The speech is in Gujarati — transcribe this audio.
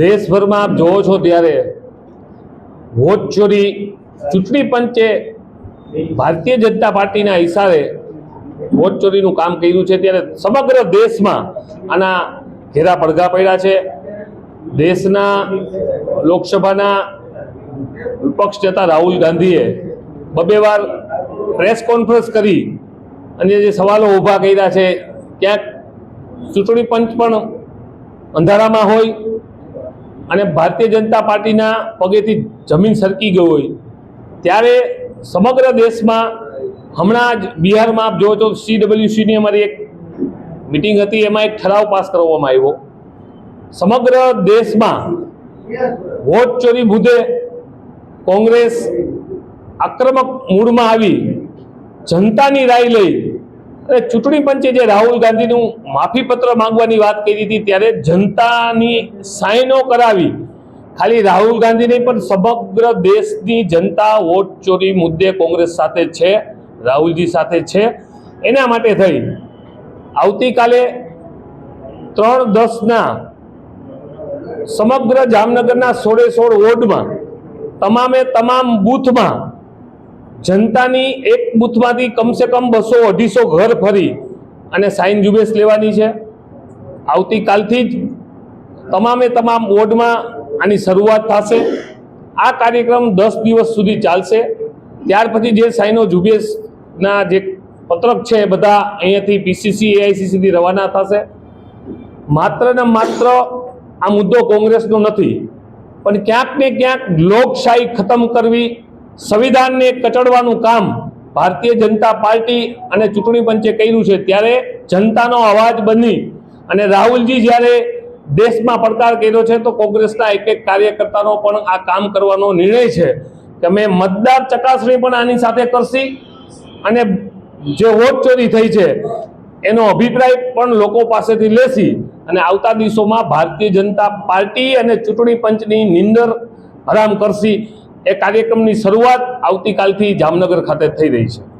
દેશભરમાં આપ જોવો છો ત્યારે વોટ ચોરી ચૂંટણી પંચે ભારતીય જનતા પાર્ટીના ઇશારે વોટ ચોરીનું કામ કર્યું છે ત્યારે સમગ્ર દેશમાં આના ઘેરા પડઘા પડ્યા છે. દેશના લોકસભાના વિપક્ષ નેતા રાહુલ ગાંધીએ બબે વાર પ્રેસ કોન્ફરન્સ કરી અને જે સવાલો ઊભા કર્યા છે, ક્યાંક ચૂંટણી પંચ પણ અંધારામાં હોય અને ભારતીય જનતા પાર્ટીના પગેથી જમીન સરકી ગઈ હોય, ત્યારે સમગ્ર દેશમાં હમણાં જ બિહારમાં આપ જોવો તો સીડબ્લ્યુસીની અમારી એક મિટિંગ હતી, એમાં એક ઠરાવ પાસ કરવામાં આવ્યો. સમગ્ર દેશમાં વોટ ચોરી મુદ્દે કોંગ્રેસ આક્રમક મૂડમાં આવી, જનતાની રાય લઈ અને ચૂંટણી પંચે જે રાહુલ ગાંધીનું માફીપત્ર માંગવાની વાત કરી હતી, ત્યારે જનતાની સાઈનો કરાવી. ખાલી રાહુલ ગાંધી નહીં, પણ સમગ્ર દેશની જનતા વોટ ચોરી મુદ્દે કોંગ્રેસ સાથે છે, રાહુલજી સાથે છે. એના માટે થઈ. આવતીકાલે ત્રણ દસના સમગ્ર જામનગરના સોળે સોળ વોર્ડમાં, તમામે તમામ બૂથમાં જનતાની એક બૂથમાંથી કમસે કમ બસો અઢીસો ઘર ફરી અને સાઈન ઝુંબેશ લેવાની છે. આવતીકાલથી જ તમામે તમામ વોર્ડમાં આની શરૂઆત થશે. આ કાર્યક્રમ દસ દિવસ સુધી ચાલશે. ત્યાર પછી જે સાઈનો ઝુંબેશના જે પત્રક છે બધા અહીંયાથી પીસીસી એઆઈસીસીથી રવાના થશે. માત્ર ને માત્ર આ મુદ્દો કોંગ્રેસનો નથી, પણ ક્યાંક ને ક્યાંક લોકશાહી ખતમ કરવી સંવિધાનને કચડવાનું કામ ભારતીય જનતા પાર્ટી અને ચૂંટણી પંચે કર્યું છે, ત્યારે જનતાનો અવાજ બની અને રાહુલજી જ્યારે દેશમાં પડકાર કર્યો છે, તો કોંગ્રેસના એક એક કાર્યકર્તાનો પણ આ કામ કરવાનો નિર્ણય છે કે અમે મતદાર ચકાસણી પણ આની સાથે કરશી અને જે વોટ ચોરી થઈ છે, એનો અભિપ્રાય પણ લોકો પાસેથી લેશી અને આવતા દિવસોમાં ભારતીય જનતા પાર્ટી અને ચૂંટણી પંચની નિંદર હરામ કરશી. એ કાર્યક્રમની શરૂઆત આવતીકાલથી જામનગર ખાતે થઈ રહી છે.